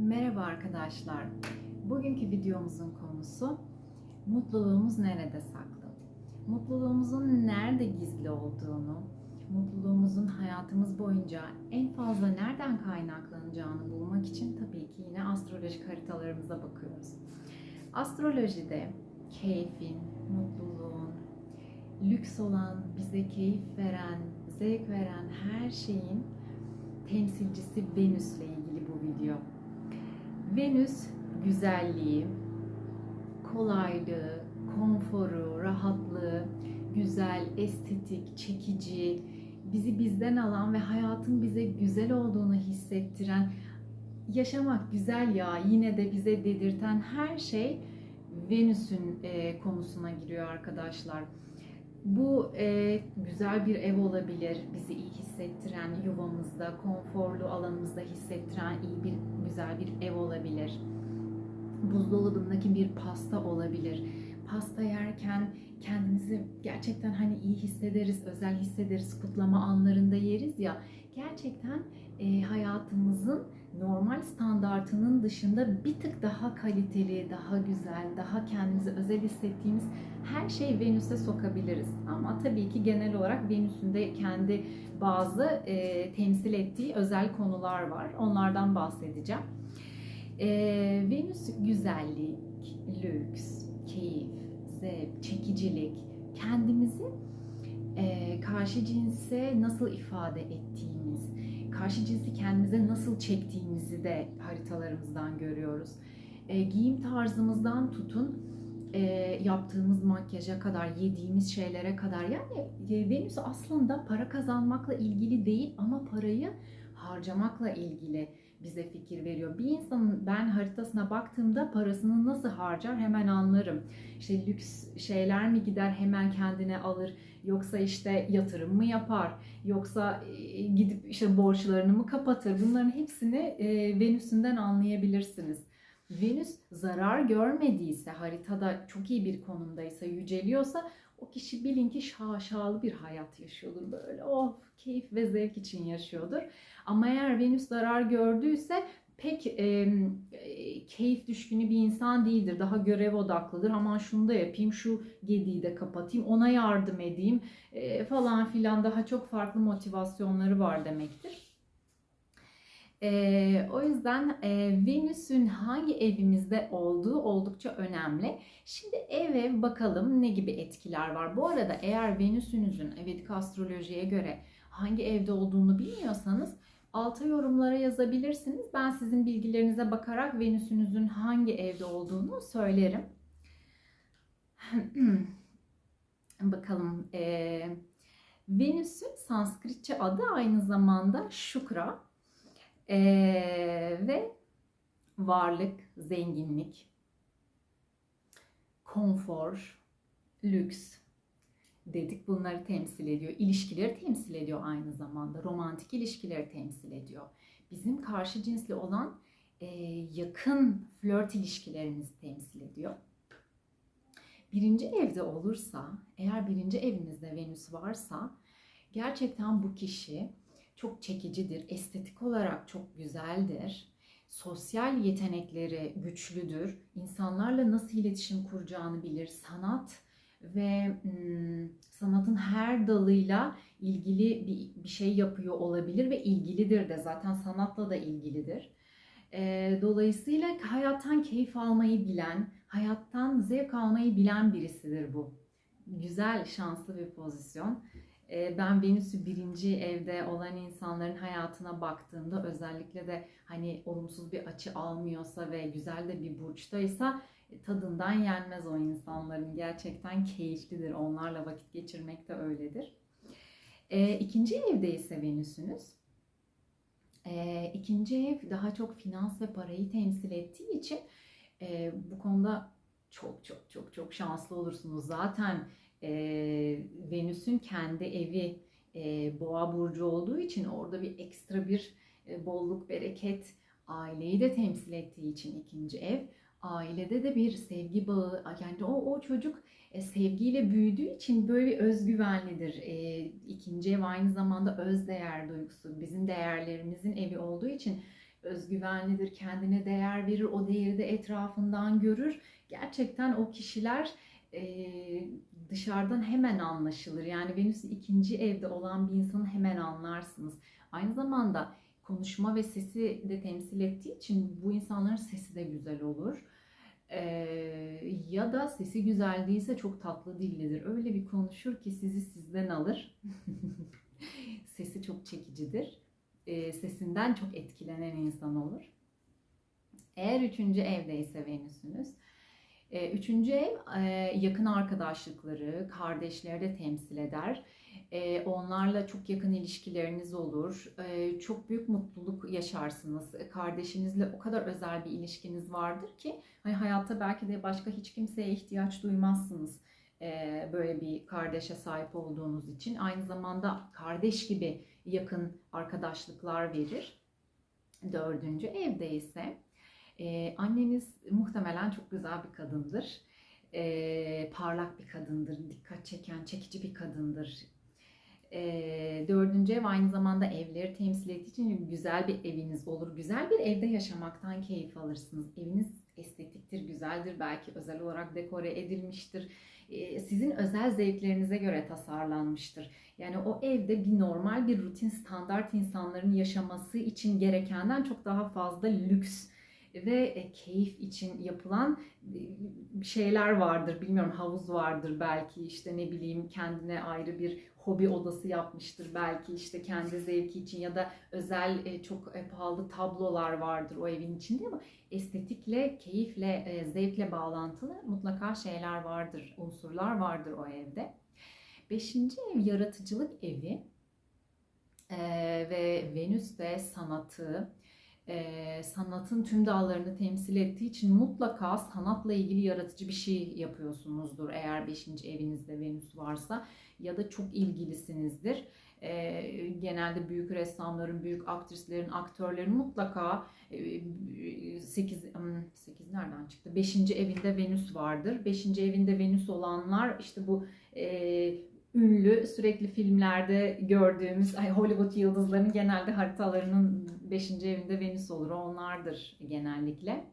Merhaba arkadaşlar. Bugünkü videomuzun konusu mutluluğumuz nerede saklı? Mutluluğumuzun nerede gizli olduğunu, mutluluğumuzun hayatımız boyunca en fazla nereden kaynaklanacağını bulmak için tabii ki yine astrolojik haritalarımıza bakıyoruz. Astrolojide keyfin, mutluluğun, lüks olan, bize keyif veren, zevk veren her şeyin temsilcisi Venüs'le ilgili bu video. Venüs güzelliği, kolaylığı, konforu, rahatlığı, güzel, estetik, çekici, bizi bizden alan ve hayatın bize güzel olduğunu hissettiren, yaşamak güzel ya yine de bize dedirten her şey Venüs'ün e, konusuna giriyor arkadaşlar. Bu e, güzel bir ev olabilir, bizi iyi hissettiren, yuvamızda, konforlu alanımızda hissettiren iyi bir güzel bir ev olabilir. Buzdolabındaki bir pasta olabilir. Pasta yerken kendimizi gerçekten hani iyi hissederiz, özel hissederiz, kutlama anlarında yeriz ya. Gerçekten e, hayatımızın normal standartının dışında bir tık daha kaliteli, daha güzel, daha kendimizi özel hissettiğimiz her şeyi Venüs'e sokabiliriz. Ama tabii ki genel olarak Venüs'ün de kendi bazı e, temsil ettiği özel konular var. Onlardan bahsedeceğim. E, Venüs güzellik, lüks, keyif, zevk, çekicilik, kendimizi e, karşı cinse nasıl ifade ettiğimiz, karşı cinsi kendimize nasıl çektiğimizi de haritalarımızdan görüyoruz. E, giyim tarzımızdan tutun e, yaptığımız makyaja kadar, yediğimiz şeylere kadar yani e, Venüs aslında para kazanmakla ilgili değil ama parayı harcamakla ilgili bize fikir veriyor. Bir insanın ben haritasına baktığımda parasını nasıl harcar hemen anlarım. İşte lüks şeyler mi gider hemen kendine alır yoksa işte yatırım mı yapar yoksa e, gidip işte borçlarını mı kapatır bunların hepsini e, Venüs'ünden anlayabilirsiniz. Venüs zarar görmediyse, haritada çok iyi bir konumdaysa, yüceliyorsa o kişi bilin ki şaşalı bir hayat yaşıyordur böyle. Of keyif ve zevk için yaşıyordur. Ama eğer Venüs zarar gördüyse pek e, keyif düşkünü bir insan değildir. Daha görev odaklıdır. Aman şunu da yapayım, şu gediği de kapatayım, ona yardım edeyim e, falan filan daha çok farklı motivasyonları var demektir. E, o yüzden e, Venüs'ün hangi evimizde olduğu oldukça önemli. Şimdi eve bakalım ne gibi etkiler var. Bu arada eğer Venüs'ünüzün Vedik astrolojiye göre hangi evde olduğunu bilmiyorsanız alta yorumlara yazabilirsiniz. Ben sizin bilgilerinize bakarak Venüs'ünüzün hangi evde olduğunu söylerim. bakalım. E, Venüs'ün Sanskritçe adı aynı zamanda Shukra. Ee, ve varlık, zenginlik, konfor, lüks dedik bunları temsil ediyor. İlişkileri temsil ediyor aynı zamanda. Romantik ilişkileri temsil ediyor. Bizim karşı cinsli olan e, yakın flört ilişkilerimizi temsil ediyor. Birinci evde olursa, eğer birinci evinizde Venüs varsa gerçekten bu kişi çok çekicidir. Estetik olarak çok güzeldir. Sosyal yetenekleri güçlüdür. İnsanlarla nasıl iletişim kuracağını bilir. Sanat ve hmm, sanatın her dalıyla ilgili bir, bir şey yapıyor olabilir ve ilgilidir de zaten sanatla da ilgilidir. Dolayısıyla hayattan keyif almayı bilen, hayattan zevk almayı bilen birisidir bu. Güzel, şanslı bir pozisyon. Ee, ben Venüs'ü birinci evde olan insanların hayatına baktığımda özellikle de hani olumsuz bir açı almıyorsa ve güzel de bir burçtaysa e, tadından yenmez o insanların. Gerçekten keyiflidir. Onlarla vakit geçirmek de öyledir. E, ikinci evde ise Venüs'ünüz. E, ikinci ev daha çok finans ve parayı temsil ettiği için e, bu konuda çok çok çok çok şanslı olursunuz. Zaten e, Venüs'ün kendi evi e, boğa burcu olduğu için orada bir ekstra bir e, bolluk, bereket, aileyi de temsil ettiği için ikinci ev. Ailede de bir sevgi bağı, yani o, o çocuk e, sevgiyle büyüdüğü için böyle bir özgüvenlidir. E, ikinci ev aynı zamanda öz değer duygusu, bizim değerlerimizin evi olduğu için özgüvenlidir, kendine değer verir, o değeri de etrafından görür. Gerçekten o kişiler e, dışarıdan hemen anlaşılır. Yani Venüs ikinci evde olan bir insanı hemen anlarsınız. Aynı zamanda konuşma ve sesi de temsil ettiği için bu insanların sesi de güzel olur. Ee, ya da sesi güzel değilse çok tatlı dillidir. Öyle bir konuşur ki sizi sizden alır. Sesi çok çekicidir. Ee, sesinden çok etkilenen insan olur. Eğer üçüncü evdeyse Venüs'ünüz, Üçüncü ev e, yakın arkadaşlıkları, kardeşleri de temsil eder. E, onlarla çok yakın ilişkileriniz olur. Çok büyük mutluluk yaşarsınız. Kardeşinizle o kadar özel bir ilişkiniz vardır ki hani hayatta belki de başka hiç kimseye ihtiyaç duymazsınız. Böyle bir kardeşe sahip olduğunuz için. Aynı zamanda kardeş gibi yakın arkadaşlıklar verir. Dördüncü evde ise ee, anneniz muhtemelen çok güzel bir kadındır. Ee, parlak bir kadındır, dikkat çeken, çekici bir kadındır. Ee, dördüncü ev aynı zamanda evleri temsil ettiği için güzel bir eviniz olur. Güzel bir evde yaşamaktan keyif alırsınız. Eviniz estetiktir, güzeldir, belki özel olarak dekore edilmiştir. Ee, sizin özel zevklerinize göre tasarlanmıştır. Yani o evde bir normal bir rutin standart insanların yaşaması için gerekenden çok daha fazla lüks ve e, keyif için yapılan e, şeyler vardır. Bilmiyorum havuz vardır belki işte ne bileyim kendine ayrı bir hobi odası yapmıştır belki işte kendi zevki için ya da özel e, çok pahalı tablolar vardır o evin içinde ama estetikle, keyifle, zevkle bağlantılı mutlaka şeyler vardır, unsurlar vardır o evde. Beşinci ev yaratıcılık evi ee, ve Venüs de sanatı, e, sanatın tüm dallarını temsil ettiği için mutlaka sanatla ilgili yaratıcı bir şey yapıyorsunuzdur eğer 5. evinizde Venüs varsa ya da çok ilgilisinizdir. E, genelde büyük ressamların, büyük aktrislerin, aktörlerin mutlaka e, 8, 8 nereden çıktı? 5. evinde Venüs vardır. 5. evinde Venüs olanlar işte bu e, ünlü sürekli filmlerde gördüğümüz Hollywood yıldızlarının genelde haritalarının 5. evinde Venüs olur. Onlardır genellikle.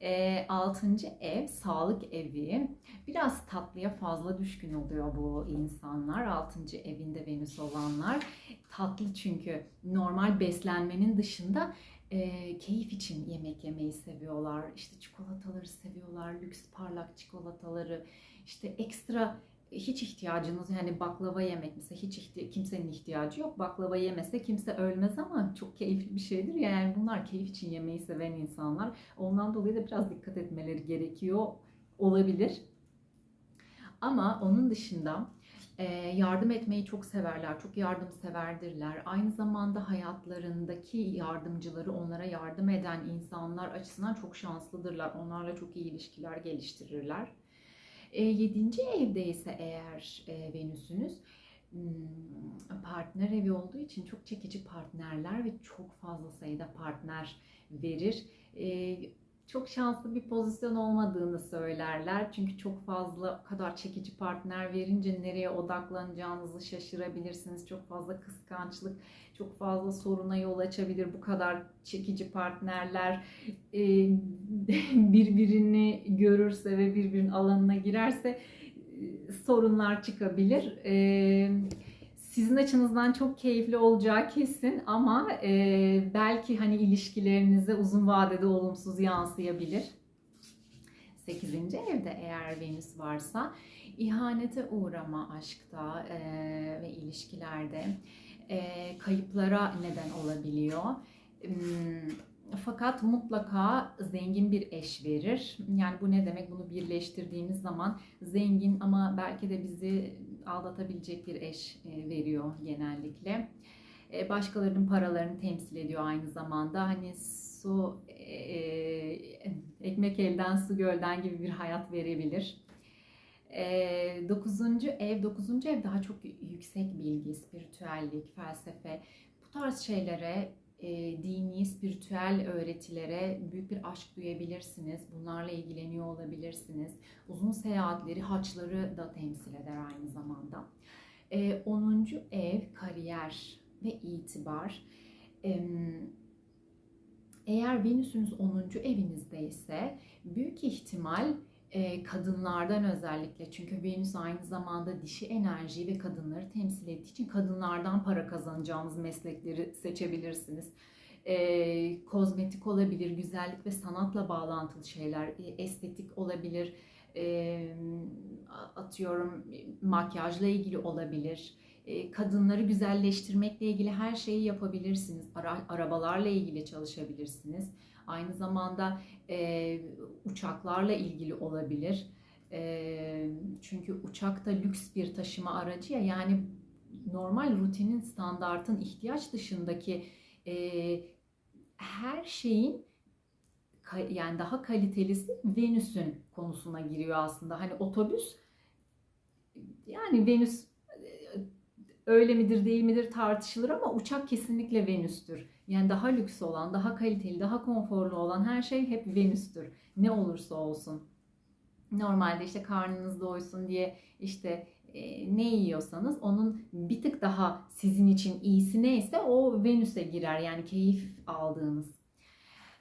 E, altıncı ev sağlık evi. Biraz tatlıya fazla düşkün oluyor bu insanlar. Altıncı evinde Venüs olanlar. Tatlı çünkü normal beslenmenin dışında e, keyif için yemek yemeyi seviyorlar. İşte çikolataları seviyorlar. Lüks parlak çikolataları. İşte ekstra hiç ihtiyacınız yani baklava yemek mesela hiç ihti- kimsenin ihtiyacı yok. Baklava yemese kimse ölmez ama çok keyifli bir şeydir. Yani bunlar keyif için yemeyi seven insanlar. Ondan dolayı da biraz dikkat etmeleri gerekiyor olabilir. Ama onun dışında e, yardım etmeyi çok severler, çok yardımseverdirler. Aynı zamanda hayatlarındaki yardımcıları onlara yardım eden insanlar açısından çok şanslıdırlar. Onlarla çok iyi ilişkiler geliştirirler. E, yedinci evde ise eğer e, Venüs'ünüz hmm, partner evi olduğu için çok çekici partnerler ve çok fazla sayıda partner verir. E, çok şanslı bir pozisyon olmadığını söylerler. Çünkü çok fazla o kadar çekici partner verince nereye odaklanacağınızı şaşırabilirsiniz. Çok fazla kıskançlık, çok fazla soruna yol açabilir. Bu kadar çekici partnerler e, birbirini görürse ve birbirinin alanına girerse e, sorunlar çıkabilir. E, sizin açınızdan çok keyifli olacağı kesin ama e, belki hani ilişkilerinize uzun vadede olumsuz yansıyabilir. 8. evde eğer Venüs varsa ihanete uğrama aşkta e, ve ilişkilerde e, kayıplara neden olabiliyor. Hmm, fakat mutlaka zengin bir eş verir. Yani bu ne demek? Bunu birleştirdiğimiz zaman zengin ama belki de bizi aldatabilecek bir eş e, veriyor genellikle. E, başkalarının paralarını temsil ediyor aynı zamanda. Hani su, e, ekmek elden su gölden gibi bir hayat verebilir. Dokuzuncu ev, dokuzuncu ev daha çok yüksek bilgi, spiritüellik, felsefe. Bu tarz şeylere e, dini, spiritüel öğretilere büyük bir aşk duyabilirsiniz. Bunlarla ilgileniyor olabilirsiniz. Uzun seyahatleri, haçları da temsil eder aynı zamanda. E, 10. ev kariyer ve itibar. E, Eğer Venüs'ünüz 10. evinizde ise büyük ihtimal e, kadınlardan özellikle çünkü Venüs aynı zamanda dişi enerjiyi ve kadınları temsil ettiği için kadınlardan para kazanacağınız meslekleri seçebilirsiniz. E, kozmetik olabilir, güzellik ve sanatla bağlantılı şeyler, e, estetik olabilir, e, atıyorum makyajla ilgili olabilir. Kadınları güzelleştirmekle ilgili her şeyi yapabilirsiniz. Ara, arabalarla ilgili çalışabilirsiniz. Aynı zamanda e, uçaklarla ilgili olabilir. E, çünkü uçak da lüks bir taşıma aracı ya yani normal rutinin standartın ihtiyaç dışındaki e, her şeyin yani daha kalitelisi Venüs'ün konusuna giriyor aslında. Hani otobüs yani Venüs öyle midir değil midir tartışılır ama uçak kesinlikle Venüs'tür. Yani daha lüks olan, daha kaliteli, daha konforlu olan her şey hep Venüs'tür. Ne olursa olsun. Normalde işte karnınız doysun diye işte e, ne yiyorsanız onun bir tık daha sizin için iyisi neyse o Venüs'e girer. Yani keyif aldığınız.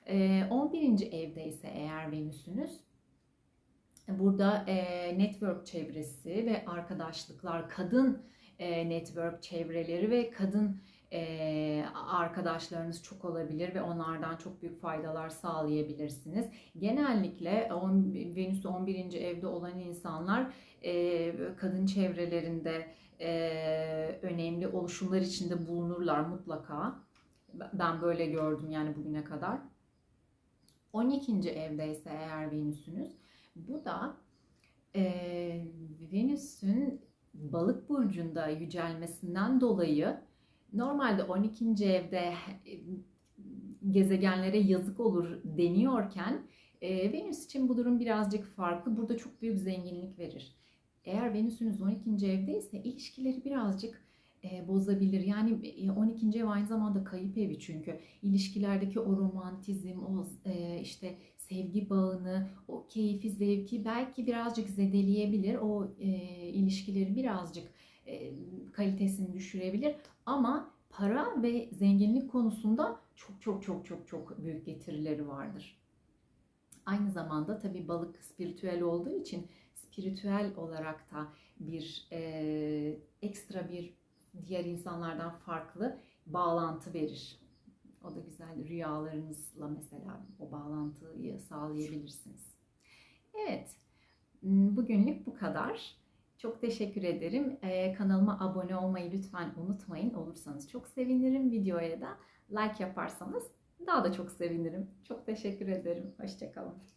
E, 11. evde ise eğer Venüs'ünüz burada e, network çevresi ve arkadaşlıklar, kadın e, network çevreleri ve kadın e, arkadaşlarınız çok olabilir ve onlardan çok büyük faydalar sağlayabilirsiniz. Genellikle on, Venüs 11. evde olan insanlar e, kadın çevrelerinde e, önemli oluşumlar içinde bulunurlar mutlaka. Ben böyle gördüm yani bugüne kadar. 12. evde ise eğer Venüs'ünüz bu da e, Venüs'ün balık burcunda yücelmesinden dolayı normalde 12. evde e, gezegenlere yazık olur deniyorken e, Venüs için bu durum birazcık farklı. Burada çok büyük zenginlik verir. Eğer Venüs'ünüz 12. evdeyse ilişkileri birazcık e, bozabilir. Yani e, 12. ev aynı zamanda kayıp evi çünkü ilişkilerdeki o romantizm, o işte sevgi bağını, o keyfi, zevki belki birazcık zedeleyebilir. O ilişkileri birazcık kalitesini düşürebilir. Ama para ve zenginlik konusunda çok çok çok çok çok büyük getirileri vardır. Aynı zamanda tabii balık spiritüel olduğu için spiritüel olarak da bir e, ekstra bir diğer insanlardan farklı bağlantı verir. O da güzel rüyalarınızla mesela o bağlantıyı sağlayabilirsiniz. Evet, bugünlük bu kadar. Çok teşekkür ederim. Ee, kanalıma abone olmayı lütfen unutmayın. Olursanız çok sevinirim. Videoya da like yaparsanız daha da çok sevinirim. Çok teşekkür ederim. Hoşçakalın.